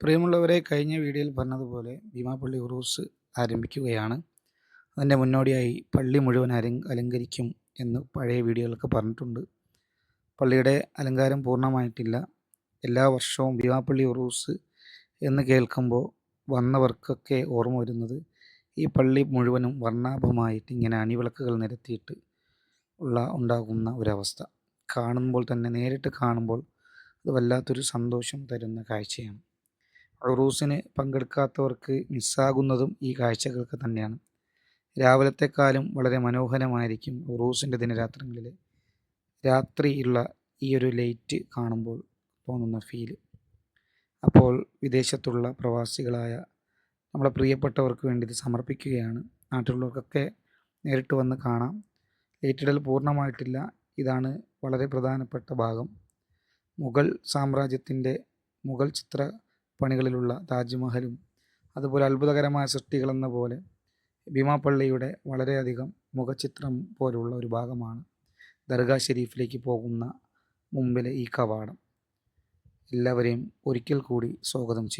പ്രിയമുള്ളവരെ കഴിഞ്ഞ വീഡിയോയിൽ പറഞ്ഞതുപോലെ ഭീമാപള്ളി ഉറൂസ് ആരംഭിക്കുകയാണ്. അതിന്റെ മുന്നോടിയായി പള്ളി മുഴുവൻ അലങ്ക അലങ്കരിക്കും എന്ന് പഴയ വീഡിയോകളൊക്കെ പറഞ്ഞിട്ടുണ്ട്. പള്ളിയുടെ അലങ്കാരം പൂർണമായിട്ടില്ല. എല്ലാ വർഷവും ഭീമാപ്പള്ളി ഉറൂസ് എന്ന് കേൾക്കുമ്പോൾ വന്നവർക്കൊക്കെ ഓർമ്മ വരുന്നത് ഈ പള്ളി മുഴുവനും വർണാഭമായിട്ട് ഇങ്ങനെ അണിവിളക്കുകൾ നിരത്തിയിട്ട് ഉള്ള ഉണ്ടാകുന്ന ഒരവസ്ഥ. കാണുമ്പോൾ തന്നെ നേരിട്ട് കാണുമ്പോൾ അത് വല്ലാത്തൊരു സന്തോഷം തരുന്ന കാഴ്ചയാണ്. ഉറൂസിന് പങ്കെടുക്കാത്തവർക്ക് മിസ്സാകുന്നതും ഈ കാഴ്ചകൾക്ക് തന്നെയാണ്. രാവിലത്തെക്കാലം വളരെ മനോഹരമായിരിക്കും ഉറൂസിന്റെ ദിനരാത്രങ്ങളിൽ രാത്രിയുള്ള ഈ ഒരു ലൈറ്റ് കാണുമ്പോൾ തോന്നുന്ന ഫീൽ. അപ്പോൾ വിദേശത്തുള്ള പ്രവാസികളായ നമ്മളെ പ്രിയപ്പെട്ടവർക്ക് വേണ്ടി ഇത് സമർപ്പിക്കുകയാണ്. നാട്ടിലുള്ളവർക്കൊക്കെ നേരിട്ട് വന്ന് കാണാം. ലൈറ്റിടൽ പൂർണമായിട്ടില്ല. ഇതാണ് വളരെ പ്രധാനപ്പെട്ട ഭാഗം. മുഗൾ സാമ്രാജ്യത്തിന്റെ മുഗൾ ചിത്ര പണികളിലുള്ള താജ്മഹലും അതുപോലെ അത്ഭുതകരമായ സൃഷ്ടികളെന്ന പോലെ ഭീമാപ്പള്ളിയുടെ വളരെയധികം മുഖചിത്രം പോലുള്ള ഒരു ഭാഗമാണ് ദർഗാ ഷെരീഫിലേക്ക് പോകുന്ന മുമ്പിലെ ഈ കവാടം. എല്ലാവരെയും ഒരിക്കൽ കൂടി സ്വാഗതം ചെയ്യും